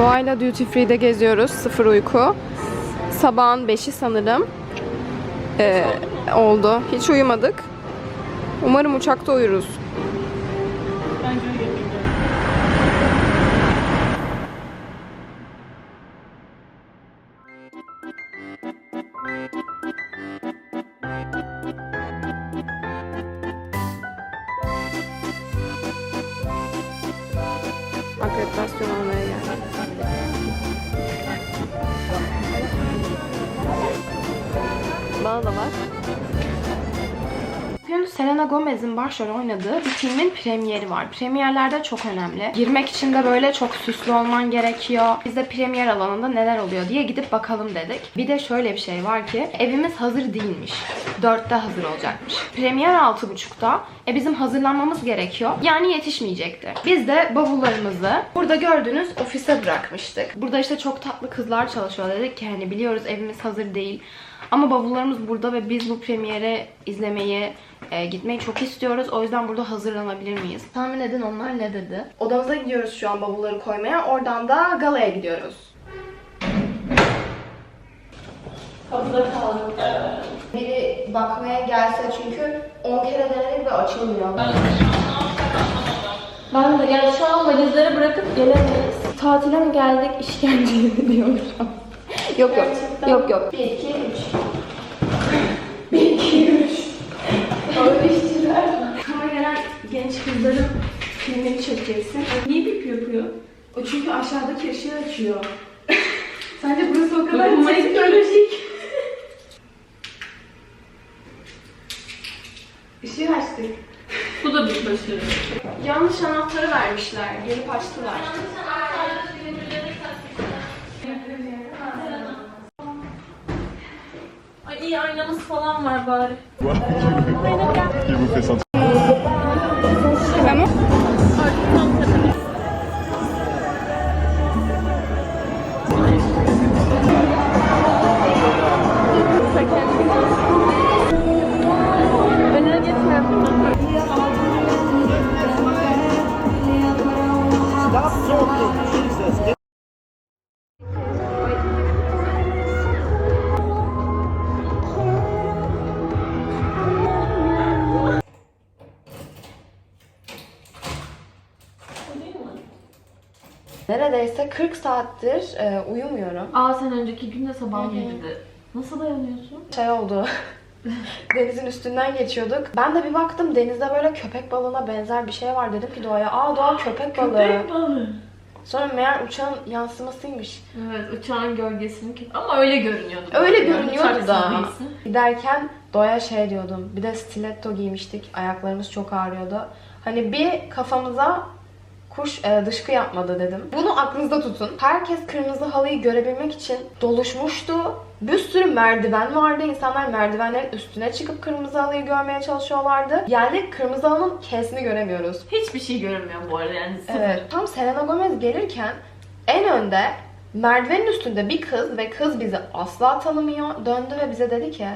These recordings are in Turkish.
Doğayla duty free'de geziyoruz. Sıfır uyku. Sabahın 5'i sanırım. Ee, oldu. Hiç uyumadık. Umarım uçakta uyuruz. Bana da var. Bugün Selena Gomez'in başrol oynadığı bir filmin premieri var. Premierlerde çok önemli. Girmek için de böyle çok süslü olman gerekiyor. Biz de premier alanında neler oluyor diye gidip bakalım dedik. Bir de şöyle bir şey var ki evimiz hazır değilmiş. Dörtte hazır olacakmış. Premier altı buçukta. E bizim hazırlanmamız gerekiyor. Yani yetişmeyecekti. Biz de bavullarımızı burada gördüğünüz ofise bırakmıştık. Burada işte çok tatlı kızlar çalışıyor dedik ki hani biliyoruz evimiz hazır değil. Ama bavullarımız burada ve biz bu premiere izlemeyi, e, gitmeyi çok istiyoruz. O yüzden burada hazırlanabilir miyiz? Tahmin edin onlar ne dedi? Odamıza gidiyoruz şu an bavulları koymaya. Oradan da galaya gidiyoruz. Kapıda kaldım. Biri bakmaya gelse çünkü 10 kere denedik ve açılmıyor. Ben de yani şu an valizleri bırakıp gelemeyiz. Tatile mi geldik işkence diyorum şu an. Yok yok. Gerçekten. Yok yok. 1, 2, 3. 1, 2, 3. Ağır işçiler. Sana gelen genç kızların filmini çekeceksin. Niye bip yapıyor? O çünkü aşağıdaki ışığı açıyor. Sence burası o kadar teknolojik. Işığı açtık. Bu da bir başarı. Yanlış anahtarı vermişler. Gelip açtılar. Ay iyi aynamız falan var bari. Sentir. Tamam. Neredeyse 40 saattir e, uyumuyorum. Aa sen önceki gün de sabah 7'de. Nasıl dayanıyorsun? Şey oldu. Denizin üstünden geçiyorduk. Ben de bir baktım denizde böyle köpek balığına benzer bir şey var. Dedim ki Doğa'ya aa Doğa köpek balığı. Köpek balığı. Sonra meğer uçağın yansımasıymış. Evet uçağın gölgesini kö- Ama öyle görünüyordu. Öyle Yani görünüyordu uçak da. Giderken Doğa'ya şey diyordum. Bir de stiletto giymiştik. Ayaklarımız çok ağrıyordu. Hani bir kafamıza kuş e, dışkı yapmadı dedim. Bunu aklınızda tutun. Herkes kırmızı halıyı görebilmek için doluşmuştu. Bir sürü merdiven vardı. İnsanlar merdivenlerin üstüne çıkıp kırmızı halıyı görmeye çalışıyorlardı. Yani kırmızı halının kesini göremiyoruz. Hiçbir şey görünmüyor bu arada yani. sıfır. Evet. Tam Selena Gomez gelirken en önde merdivenin üstünde bir kız ve kız bizi asla tanımıyor. Döndü ve bize dedi ki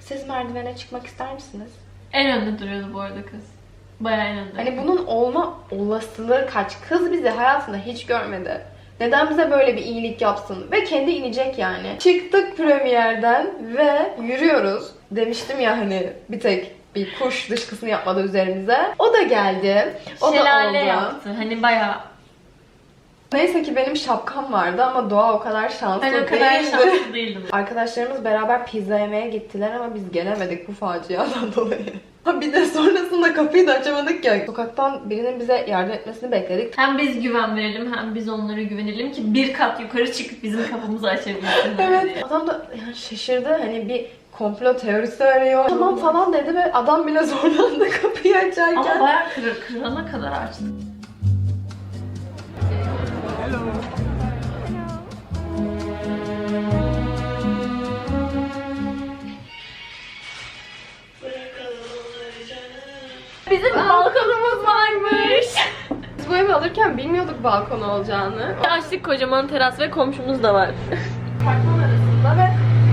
siz merdivene çıkmak ister misiniz? En önde duruyordu bu arada kız. Bayağı en önde. Hani bunun olma olasılığı kaç? Kız bizi hayatında hiç görmedi. Neden bize böyle bir iyilik yapsın? Ve kendi inecek yani. Çıktık premierden ve yürüyoruz. Demiştim ya hani bir tek bir kuş dışkısını yapmadı üzerimize. O da geldi. O Şelale da oldu. yaptı. Hani bayağı. Neyse ki benim şapkam vardı ama Doğa o kadar şanslı Ben o kadar değildi. şanslı değildim. Arkadaşlarımız beraber pizza yemeye gittiler ama biz gelemedik bu faciadan dolayı. Ha bir de sonrasında kapıyı da açamadık ya. Sokaktan birinin bize yardım etmesini bekledik. Hem biz güven verelim hem biz onlara güvenelim ki bir kat yukarı çıkıp bizim kapımızı açabilsinler Evet. diye. Adam da yani şaşırdı. Hani bir komplo teorisi arıyor. Tamam falan dedi ve adam bile zorlandı kapıyı açarken. Ama bayağı kırır, kırana kadar açtı. Bizim balkonumuz varmış. Biz bu evi alırken bilmiyorduk balkon olacağını. Açtık kocaman teras ve komşumuz da var. Apartman arasında ve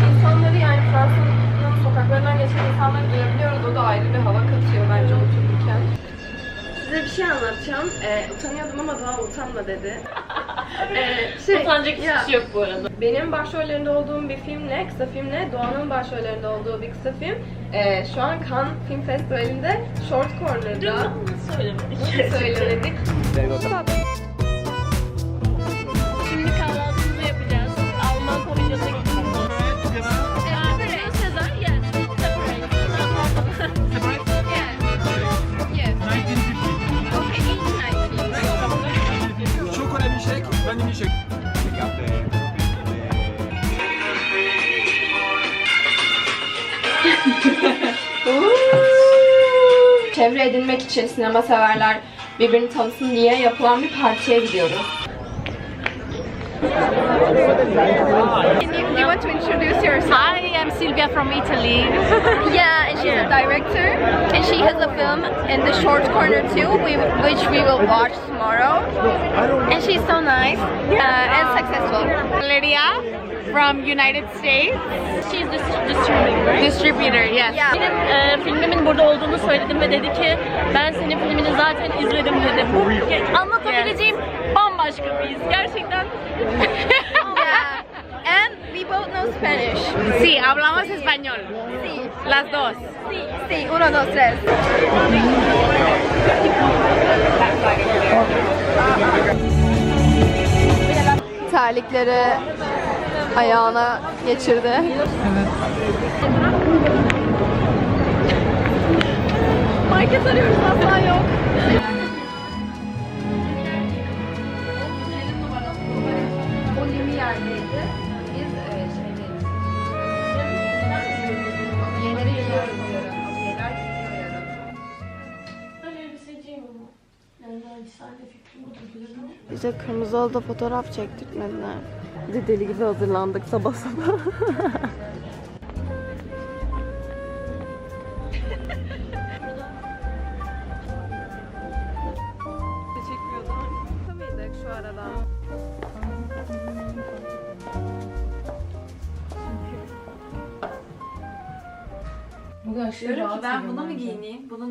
insanları yani Fransa'nın sokaklarından geçen insanları duyabiliyoruz. O da ayrı bir hava katıyor bence otururken. Size bir şey anlatacağım. Ee, utanıyordum ama Doğa utanma dedi. ee, şey, Utanacak hiçbir şey yok bu arada. Benim başrollerinde olduğum bir filmle, kısa filmle Doğan'ın başrollerinde olduğu bir kısa film ee, şu an Cannes Film Festivali'nde Short Corner'da Söylemedik. söyledik. Şimdi edinmek için sinema severler birbirini tanısın diye yapılan bir partiye gidiyoruz. Do you want to introduce yourself? Hi, I'm Silvia from Italy. Yeah, and she's a director, and she has a film in the short corner too, which we will watch tomorrow. And she's so nice uh, and successful. Lydia from United States. She's the distributor. Distributor, yes. Yeah. Benim e, filmimin burada olduğunu söyledim ve dedi ki ben senin filmini zaten izledim dedi. Bu anlatabileceğim bambaşka bir his. Gerçekten Yeah. And we both know Spanish. Sí, hablamos español. Sí. Las dos. Sí, uno, dos, tres. Terlikleri ayağına geçirdi. Market arıyoruz asla yok. Yerdeydi. Biz e, şeydeyiz. Abiyeleri yiyoruz diyorum. Abiyeler gidiyor yarın. Bize kırmızı halıda fotoğraf çektirtmediler. Bir de deli gibi hazırlandık sabah sabah.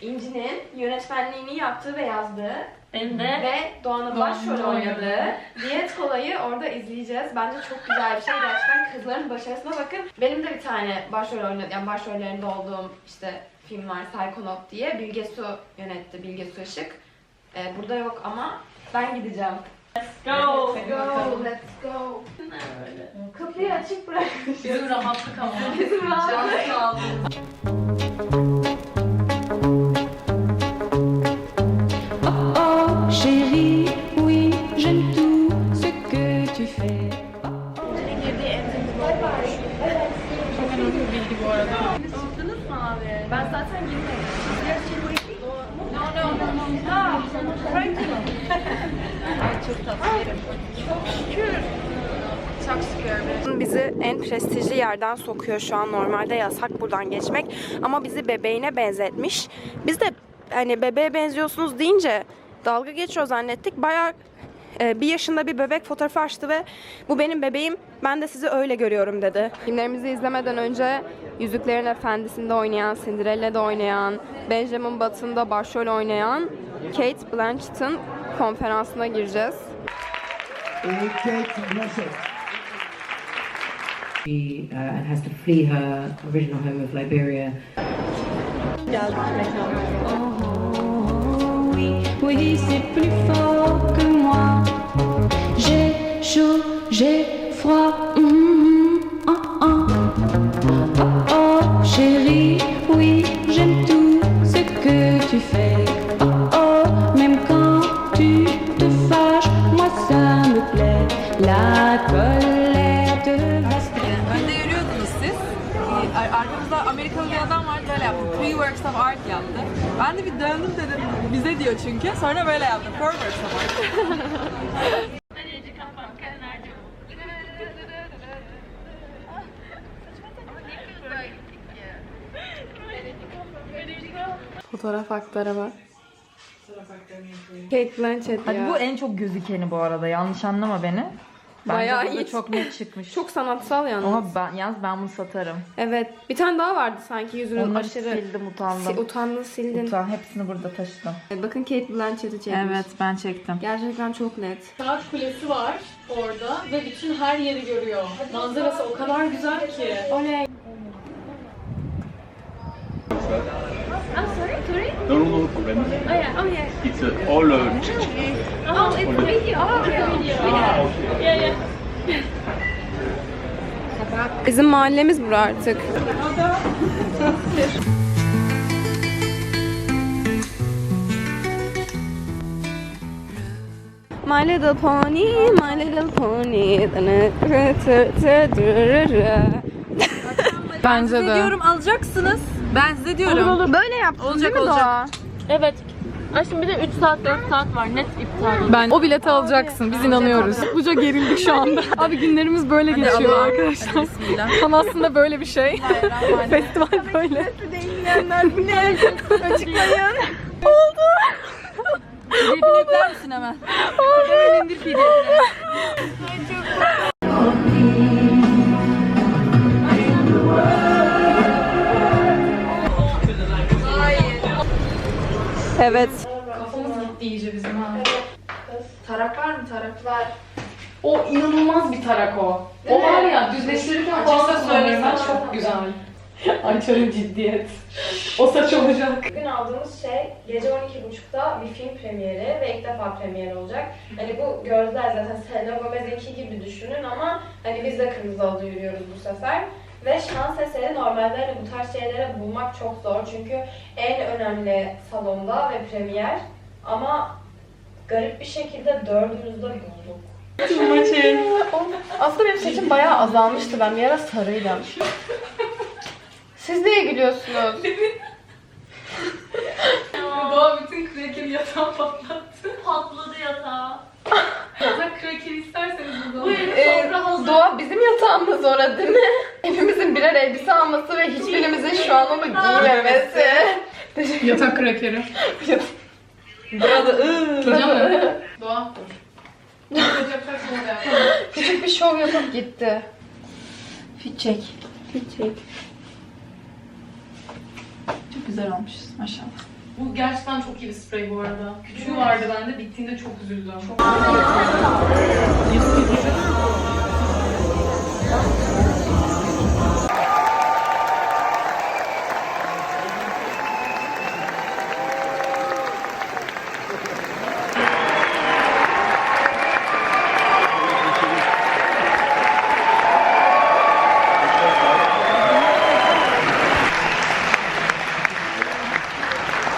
İnci'nin yönetmenliğini yaptığı ve yazdığı Benim de ve Doğan'ın başrol oynadığı. Diyet Kolayı orada izleyeceğiz. Bence çok güzel bir şey. Gerçekten kızların başarısına bakın. Benim de bir tane başrol oynadı, yani başrollerinde olduğum işte film var Psychonaut diye. Bilge Su yönetti, Bilge Su Işık. Ee, burada yok ama ben gideceğim. go. Go, let's go. Kapıyı açık bırak. Bizim rahatlık ama. Bizim rahat. Bizi en prestijli yerden sokuyor şu an. Normalde yasak buradan geçmek. Ama bizi bebeğine benzetmiş. Biz de hani bebeğe benziyorsunuz deyince dalga geçiyor zannettik. Bayağı e, bir yaşında bir bebek fotoğrafı açtı ve bu benim bebeğim ben de sizi öyle görüyorum dedi. Filmlerimizi izlemeden önce Yüzüklerin Efendisi'nde oynayan, Cinderella'da oynayan, Benjamin Button'da başrol oynayan Kate Blanchett'ın konferansına gireceğiz. She uh, and has to flee her original home of Liberia. Bize diyor çünkü. Sonra böyle yaptım. Forward sabah. Fotoğraf aktarımı. Kate Blanchett Hadi ya. bu en çok gözükeni bu arada. Yanlış anlama beni. Bence Bayağı burada iyi. çok net çıkmış. Çok sanatsal yalnız. Ama ben yalnız ben bunu satarım. Evet. Bir tane daha vardı sanki yüzünün Onları aşırı... sildim utandım. Si- utandın sildin. Utan hepsini burada taşıdım. Evet, Bakın Kate Blanchett'i çekmiş. ben çektim. Gerçekten çok net. Saat kulesi var orada ve bütün her yeri görüyor. Manzarası o kadar güzel ki. Oley. No problem. Oh yeah, oh yeah. It's uh, all uh, Oh, it's a video. Oh, okay. Yeah, yeah. Bizim mahallemiz bura artık. My little pony, my little pony. Bence de. diyorum alacaksınız. Ben size diyorum. Böyle yaptın Olacak, değil mi olacak. Doğa? Evet. Ay şimdi bir de 3 saat 4 saat var net iptal. Ben o bileti alacaksın. Biz inanıyoruz. Buca gerildik şu anda. Abi günlerimiz böyle geçiyor arkadaşlar. Tam aslında böyle bir şey. Festival böyle. Yükler misin hemen? Evet. Kafamız gitti iyice bizim ha. Tarak var mı taraklar? O inanılmaz bir tarak o. O var ya düzleştirirken fazla söylesen çok güzel. Ayça'nın ciddiyet. O saç olacak. Bugün aldığımız şey gece 12.30'da bir film premieri ve ilk defa premieri olacak. Hani bu gözler zaten Selena Gomez'inki gibi düşünün ama hani biz de kırmızı yürüyoruz bu sefer. Ve şans eseri normalde hani bu tarz şeyleri bulmak çok zor çünkü en önemli salonda ve premier ama garip bir şekilde dördümüzde bulduk. Aslında benim saçım bayağı azalmıştı. Ben bir ara sarıydım. Siz niye gülüyorsunuz? Doğa bütün krekeri yatağa patlattı. Patladı yatağı. Krekeri isterseniz burada. Buyurun Ee, sofra hazır. Doğa bizim yatağımız orada değil mi? Hepimizin birer elbise alması ve hiçbirimizin şu an onu giymemesi. Yatak krekeri. Burada ıı. Hocam mı? Doğa dur. Yapacaksak sonra yap. Küçük bir şov yapıp gitti. Fit çek. Fit çek. Çok güzel olmuşuz maşallah. Bu gerçekten çok iyi bir sprey bu arada. Küçüğü vardı bende. Bittiğinde çok üzüldüm.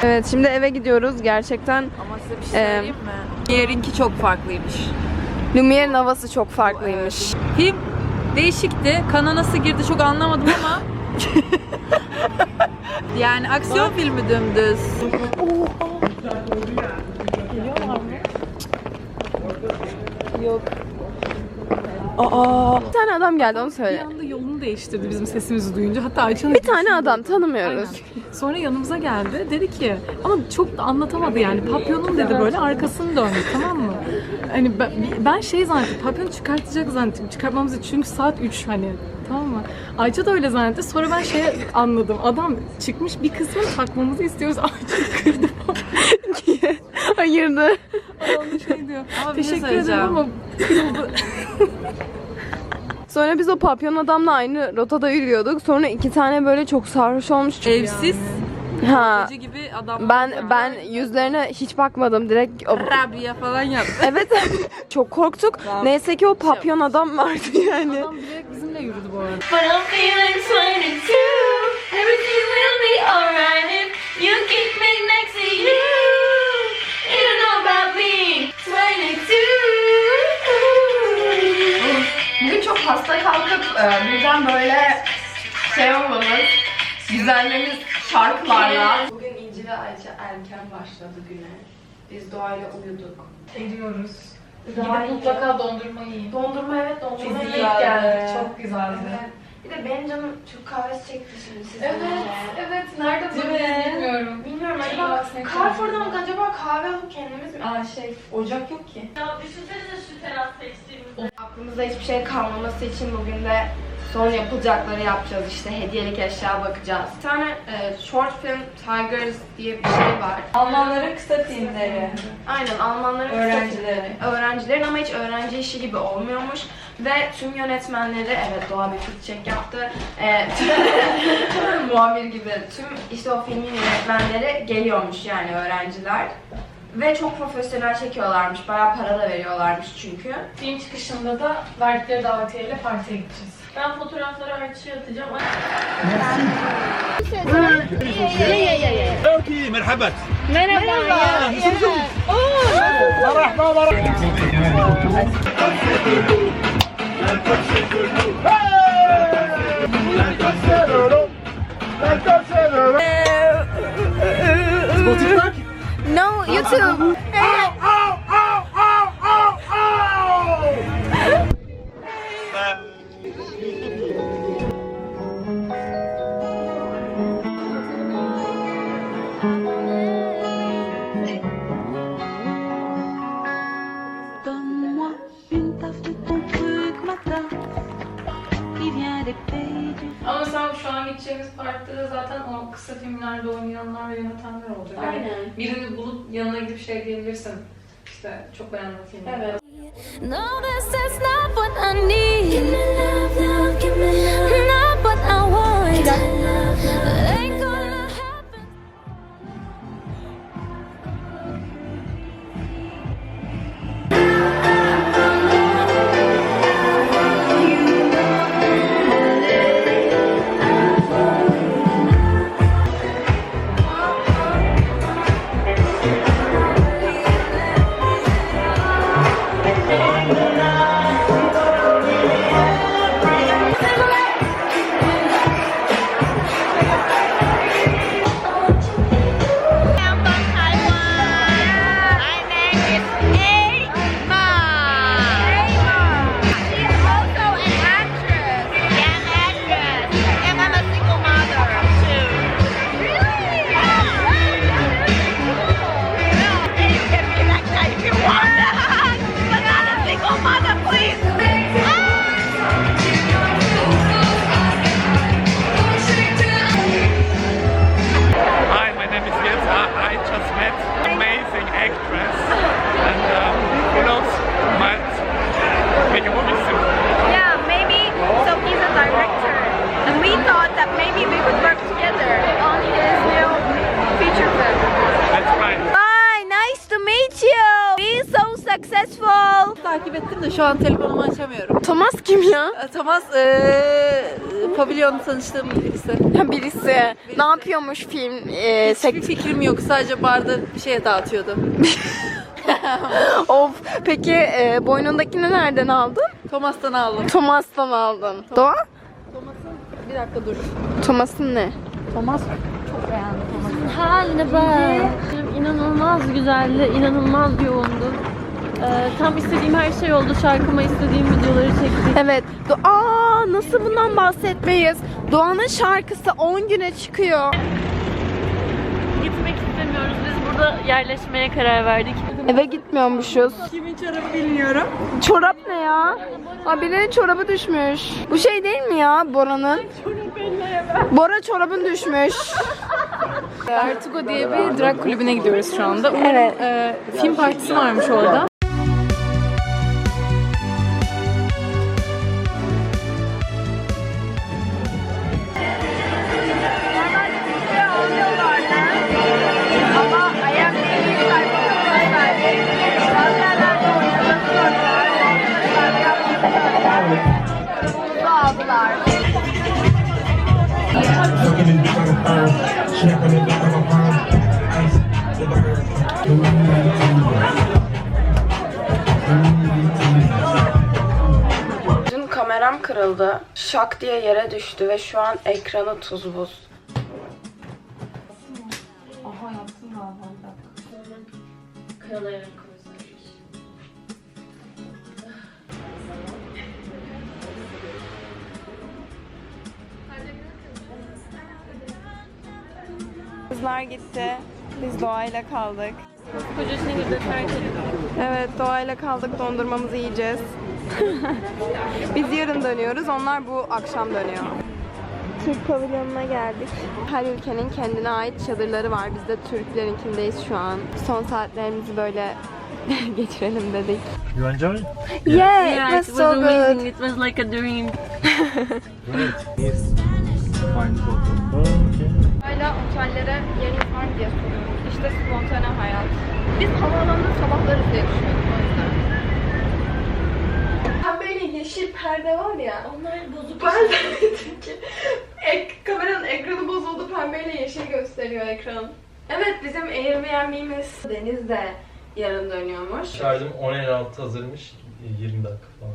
Evet şimdi eve gidiyoruz gerçekten. Ama size bir şey söyleyeyim mi? Yerinki çok farklıymış. Lumiere'in havası çok farklıymış. Film değişikti. Kana nasıl girdi çok anlamadım ama. yani aksiyon filmi dümdüz. Bir tane adam geldi onu söyle. Değiştirdi bizim sesimizi duyunca. Hatta Ayça'nın Bir tane adam tanımıyoruz. Sonra yanımıza geldi. Dedi ki ama çok da anlatamadı yani. Papyonun dedi böyle arkasını döndü tamam mı? Hani ben, ben şey zannettim. Papyonu çıkartacak zannettim. Çıkartmamız için çünkü saat 3 hani. Tamam mı? Ayça da öyle zannetti. Sonra ben şey anladım. Adam çıkmış bir kısmını takmamızı istiyoruz. Ayça kırdı. Hayırdır? Adam da şey diyor. Ama bir şey Teşekkür ederim ama Sonra biz o papyon adamla aynı rotada yürüyorduk. Sonra iki tane böyle çok sarhoş olmuş. Evsiz. Ha. Gece gibi adam. Ben ben yüzlerine hiç bakmadım. Direkt o, Rabia falan yaptı. Evet. çok korktuk. Neyse ki o papyon adam vardı yani. adam direkt bizimle yürüdü bu arada. But I'm feeling 22. Everything will be alright if you keep me next to you. You know about me. 22. Çok hasta kalkıp e, birden böyle şey olmamız, güzelmemiz şarkılarla. Bugün Ece ve Ayça erken başladı güne. Biz doğayla uyuduk. Ediyoruz. Daha Gidip mutlaka dondurma yiyin. Dondurma evet dondurma Çok iyi geldi. Çok güzeldi. Evet. Bir de benim canım Türk kahvesi çekti şimdi sizden Evet, önce. evet. Nerede bulabiliriz mi? bilmiyorum. Bilmiyorum acaba Carrefour'dan acaba kahve alıp kendimiz mi? Aa şey, ocak yok ki. Ya düşünsenize şu teras seçtiğimizde. Aklımızda hiçbir şey kalmaması için bugün de son yapılacakları yapacağız işte hediyelik eşya bakacağız. Bir tane e, short film Tigers diye bir şey var. Almanların kısa filmleri. Aynen Almanların kısa Öğrencileri. filmleri. Öğrencilerin ama hiç öğrenci işi gibi olmuyormuş. Ve tüm yönetmenleri, evet Doğa bir check yaptı. E, muhabir gibi tüm işte o filmin yönetmenleri geliyormuş yani öğrenciler. Ve çok profesyonel çekiyorlarmış. Bayağı para da veriyorlarmış çünkü. Film çıkışında da verdikleri davetiyeyle partiye gideceğiz. Ben fotoğrafları Arçı'ya atacağım. Okey, merhaba. Merhaba. Merhaba. Merhaba. Du Ama sen şu an gideceğimiz parkta da zaten o kısa filmlerde oynayanlar ve yönetenler olacak. Yani Aynen. birini yanına gidip diyebilirsin. İşte çok beğendim filmi. Evet. No, this is not what I need. Tanıştığım birisi. Birisi. Ne yapıyormuş film? Ee, Hiçbir fikrim yok. Sadece barda bir şey dağıtıyordu. of. Peki e, boynundakini nereden aldın? Thomas'tan aldım. Thomas'tan aldın. Doğa? Bir dakika dur. Thomas'ın ne? Haline bak. İnanılmaz güzeldi, inanılmaz yoğundu. Ee, tam istediğim her şey oldu. Şarkıma istediğim videoları çektik. Evet. Do- Aa nasıl bundan bahsetmeyiz? Doğan'ın şarkısı 10 güne çıkıyor. Gitmek istemiyoruz. Biz burada yerleşmeye karar verdik. Eve gitmiyormuşuz. Kimin çorabı bilmiyorum. Çorap ne ya? Aa birinin çorabı düşmüş. Bu şey değil mi ya Bora'nın? Bora çorabın düşmüş. Vertigo diye bir drag kulübüne gidiyoruz şu anda. Umarım e, film partisi varmış orada. Kameram kırıldı. Şak diye yere düştü ve şu an ekranı tuz buz. Aha kozları. Kızlar gitti. Biz doğayla kaldık. Terk edip Evet doğayla kaldık dondurmamızı yiyeceğiz. Biz yarın dönüyoruz onlar bu akşam dönüyor. Türk pavilyonuna geldik. Her ülkenin kendine ait çadırları var. Biz de Türklerinkindeyiz şu an. Son saatlerimizi böyle geçirelim dedik. You enjoy? Yeah, Yeah, it was so good. It was like a dream. Fine photo. Okay. Hala otellere yeriniz var diye soruyoruz. İşte spontane hayat. Biz havaalanında sabahları diye düşünüyorduk o yüzden. Yeşil perde var ya. Onlar bozuk. Ben de dedim ki ek, kameranın ekranı bozuldu pembeyle yeşil gösteriyor ekran. Evet bizim Airbnb'miz Deniz'de yarın dönüyormuş. Şarjım 10.56 hazırmış. 20 dakika falan.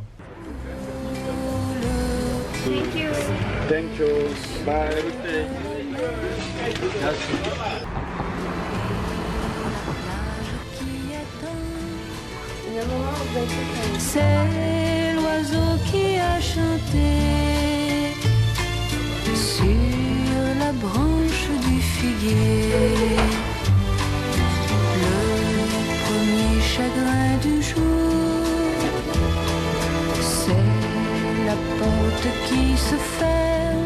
Thank you. Thank you. Bye. C'est l'oiseau qui a chanté sur la branche du figuier. Le premier chagrin du jour, c'est la porte qui se ferme,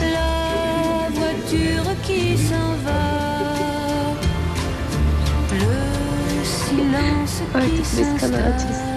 la voiture qui s'en va. Le silence qui s'installe.